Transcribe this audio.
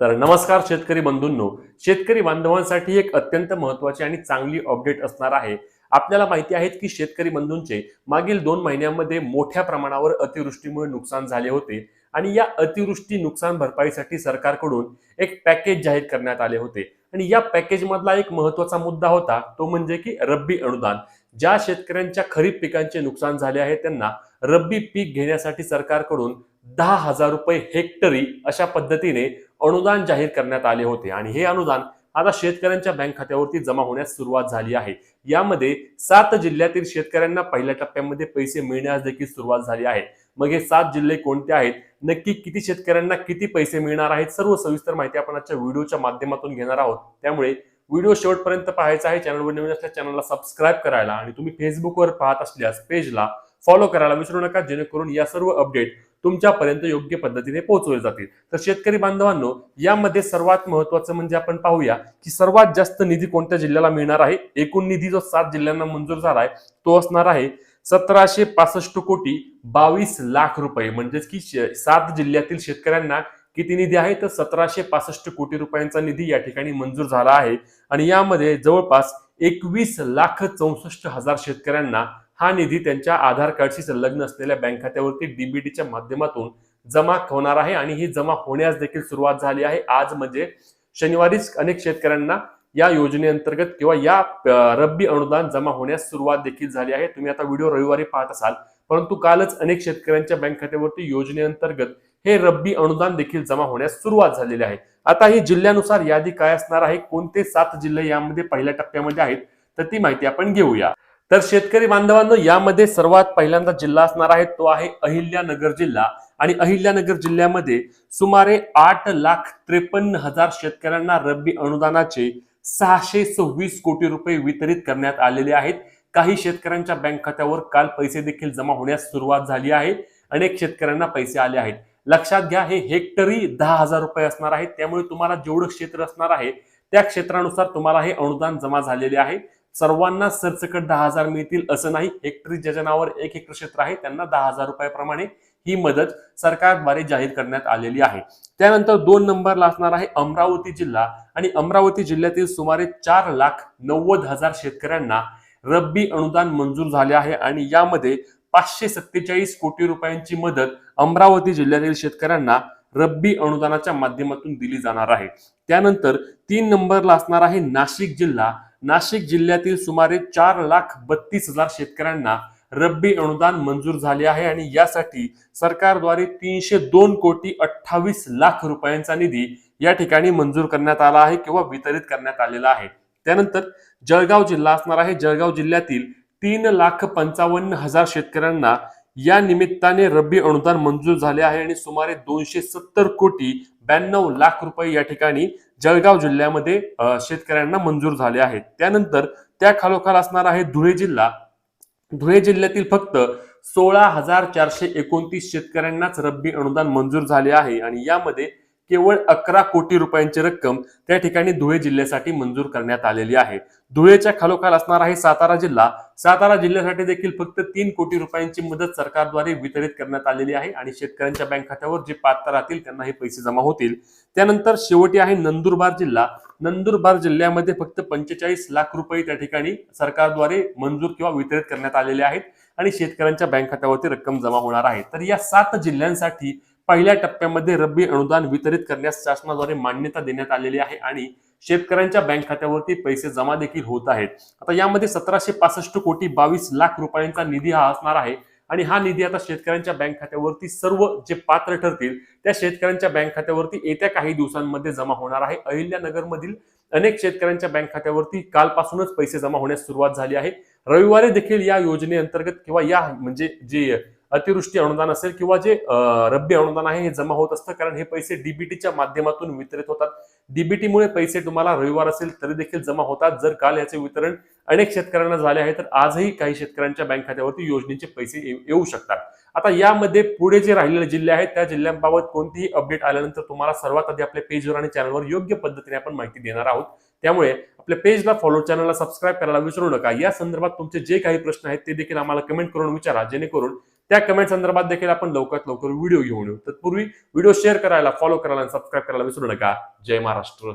तर नमस्कार शेतकरी बंधूंनो. शेतकरी बांधवांसाठी एक अत्यंत महत्वाची आणि चांगली अपडेट असणार आहे. आपल्याला माहिती आहे की शेतकरी बंधूंचे मागील दोन महिन्यांमध्ये मोठ्या प्रमाणावर अतिवृष्टीमुळे नुकसान झाले होते आणि या अतिवृष्टी नुकसान भरपाईसाठी सरकारकडून एक पॅकेज जाहीर करण्यात आले होते. आणि या पॅकेज मधला एक महत्त्वाचा मुद्दा होता तो म्हणजे की रब्बी अनुदान. ज्या शेतकऱ्यांच्या खरीप पिकांचे नुकसान झाले आहे त्यांना रब्बी पीक घेण्यासाठी सरकारकडून दहा हजार रुपये हेक्टरी अशा पद्धतीने अनुदान जाहीर करण्यात आले होते. आणि हे अनुदान आता शेतकऱ्यांच्या बँक खात्यावरती जमा होण्यास सुरुवात झाली आहे. यामध्ये सात जिल्ह्यातील शेतकऱ्यांना पहिल्या टप्प्यामध्ये पैसे मिळण्यास देखील सुरुवात झाली आहे. मग हे सात जिल्हे कोणते आहेत? नक्की किती शेतकऱ्यांना किती पैसे मिळणार आहेत? सर्व सविस्तर माहिती आपण आजच्या व्हिडिओच्या माध्यमातून घेणार आहोत. त्यामुळे व्हिडिओ शेवटपर्यंत पाहायचा आहे. चॅनलवर नवीन असल्यास चॅनलला सबस्क्राईब करायला आणि तुम्ही फेसबुकवर पाहत असल्यास पेजला फॉलो करायला विसरू नका. जेणेकरून या सर्व अपडेट तुमच्यापर्यंत योग्य पद्धतीने पोहोचवले जातील. तर शेतकरी बांधवांनो यामध्ये सर्वात महत्वाचं म्हणजे आपण पाहूया की सर्वात जास्त निधी कोणत्या जिल्ह्याला मिळणार आहे? एकूण निधी जो सात जिल्ह्यांना मंजूर झाला आहे तो असणार आहे सतराशे पासष्ट कोटी बावीस लाख रुपये. म्हणजेच की सात जिल्ह्यातील शेतकऱ्यांना किती निधी आहे? तर सतराशे पासष्ट कोटी रुपयांचा निधी या ठिकाणी मंजूर झाला आहे. आणि यामध्ये जवळपास एकवीस लाख चौसष्ट हजार शेतकऱ्यांना हा निधी त्यांच्या आधार कार्डशी संलग्न असलेल्या बँक खात्यावरती डीबीटीच्या माध्यमातून जमा होणार आहे आणि ही जमा होण्यास देखील सुरुवात झाली आहे. आज म्हणजे शनिवारीच अनेक शेतकऱ्यांना या योजनेअंतर्गत किंवा या रब्बी अनुदान जमा होण्यास सुरुवात देखील झाली आहे. तुम्ही आता व्हिडिओ रविवारी पाहत असाल परंतु कालच अनेक शेतकऱ्यांच्या बँक खात्यावरती योजनेअंतर्गत हे रब्बी अनुदान देखील जमा होण्यास सुरुवात झालेली आहे. आता ही जिल्ह्यानुसार यादी काय असणार आहे? कोणते सात जिल्हे यामध्ये पहिल्या टप्प्यामध्ये आहेत? तर ती माहिती आपण घेऊया. तर शेतकरी बांधवांनो यामध्ये सर्वात पहिल्यांदा जिल्हा असणार आहे तो आहे अहिल्यानगर जिल्हा. आणि अहिल्यानगर जिल्ह्यामध्ये सुमारे आठ लाख त्रेपन्न हजार शेतकऱ्यांना रब्बी अनुदानाचे सहाशे सव्वीस कोटी रुपये वितरित करण्यात आलेले आहेत. काही शेतकऱ्यांच्या बँक खात्यावर काल पैसे देखील जमा होण्यास सुरुवात झाली आहे. अनेक शेतकऱ्यांना पैसे आले आहेत. लक्षात घ्या हे हेक्टरी दहा हजार रुपये असणार आहे. त्यामुळे तुम्हाला जेवढं क्षेत्र असणार आहे त्या क्षेत्रानुसार तुम्हाला हे अनुदान जमा झालेले आहे. सर्वांना सरसकट दहा हजार मिळतील असं नाही. हेक्टरी ज्याच्या नावावर एक हेक्टर क्षेत्र आहे. त्यांना दहा हजार रुपयाप्रमाणे ही मदत सरकारद्वारे जाहीर करण्यात आलेली आहे. त्यानंतर दोन नंबरला असणार आहे अमरावती जिल्हा. आणि अमरावती जिल्ह्यातील सुमारे चार लाख नव्वद हजार शेतकऱ्यांना रब्बी अनुदान मंजूर झाले आहे. आणि यामध्ये पाचशे सत्तेचाळीस कोटी रुपयांची मदत अमरावती जिल्ह्यातील शेतकऱ्यांना रब्बी अनुदानाच्या माध्यमातून दिली जाणार आहे. त्यानंतर तीन नंबरला असणार आहे नाशिक जिल्हा. नाशिक जिल्ह्यातील सुमारे चार लाख बत्तीस हजार शेतकऱ्यांना रब्बी अनुदान मंजूर झाले आहे आणि यासाठी सरकारद्वारे तीनशे दोन कोटी अठ्ठावीस लाख रुपयांचा निधी या ठिकाणी मंजूर करण्यात आला आहे किंवा वितरित करण्यात आलेला आहे. त्यानंतर जळगाव जिल्हा असणार आहे. जळगाव जिल्ह्यातील तीन लाख पंचावन्न हजार शेतकऱ्यांना या निमित्ताने रब्बी अनुदान मंजूर झाले आहे आणि सुमारे दोनशे सत्तर कोटी ब्याण्णव लाख रुपये या ठिकाणी जळगाव जिल्ह्यामध्ये शेतकऱ्यांना मंजूर झाले आहेत. त्यानंतर त्या खालोखाल असणार आहे धुळे जिल्हा. धुळे जिल्ह्यातील फक्त सोळा हजार चारशे एकोणतीस शेतकऱ्यांनाच रब्बी अनुदान मंजूर झाले आहे आणि यामध्ये केवळ अकरा कोटी रुपयांची रक्कम त्या ठिकाणी धुळे जिल्ह्यासाठी मंजूर करण्यात आलेली आहे. धुळेच्या खालोखाल असणार आहे सातारा जिल्हा. सातारा जिल्ह्यासाठी देखील फक्त तीन कोटी रुपयांची मदत सरकारद्वारे वितरित करण्यात आलेली आहे आणि शेतकऱ्यांच्या बँक खात्यावर जे पात्र राहतील त्यांना हे पैसे जमा होतील. त्यानंतर शेवटी आहे नंदुरबार जिल्हा. नंदुरबार जिल्ह्यामध्ये फक्त पंचेचाळीस लाख रुपये त्या ठिकाणी सरकारद्वारे मंजूर किंवा वितरित करण्यात आलेले आहेत आणि शेतकऱ्यांच्या बँक खात्यावरती रक्कम जमा होणार आहे. तर या सात जिल्ह्यांसाठी पहिल्या टप्प्यामध्ये रब्बी अनुदान वितरित करण्यास शासनाद्वारे मान्यता देण्यात आलेली आहे आणि शेतकऱ्यांच्या बँक खात्यावरती पैसे जमा देखील होत आहेत. आता यामध्ये सतराशे पासष्ट कोटी बावीस लाख रुपयांचा निधी हा असणार आहे आणि हा निधी आता शेतकऱ्यांच्या बँक खात्यावरती सर्व जे पात्र ठरतील त्या शेतकऱ्यांच्या बँक खात्यावरती येत्या काही दिवसांमध्ये जमा होणार आहे. अहिल्यानगरमधील अनेक शेतकऱ्यांच्या बँक खात्यावरती कालपासूनच पैसे जमा होण्यास सुरुवात झाली आहे. रविवारी देखील या योजनेअंतर्गत किंवा या म्हणजे जे अतिवृष्टी अनुदान असेल किंवा जे रब्बी अनुदान आहे हे जमा होत असतं कारण हे पैसे डीबीटीच्या माध्यमातून वितरित होतात. डीबीटीमुळे पैसे तुम्हाला रविवार असेल तरी देखील जमा होतात. जर काल याचे वितरण अनेक शेतकऱ्यांना झाले आहे तर आजही काही शेतकऱ्यांच्या बँक खात्यावरती योजनेचे पैसे येऊ शकतात. आता यामध्ये पुढे जे राहिलेले जिल्हे आहेत त्या जिल्ह्यांबाबत कोणतीही अपडेट आल्यानंतर तुम्हाला सर्वात आधी आपल्या पेजवर आणि चॅनलवर योग्य पद्धतीने आपण माहिती देणार आहोत. त्यामुळे आपल्या पेजला फॉलो चॅनलला सबस्क्राईब करायला विसरू नका. या संदर्भात तुमचे जे काही प्रश्न आहेत ते देखील आम्हाला कमेंट करून विचारा जेणेकरून त्या कमेंट संदर्भात देखील आपण लवकरात लवकर व्हिडिओ घेऊन येऊ. तत्पूर्वी व्हिडिओ शेअर करायला फॉलो करायला सबस्क्राईब करायला विसरू नका. जय महाराष्ट्र.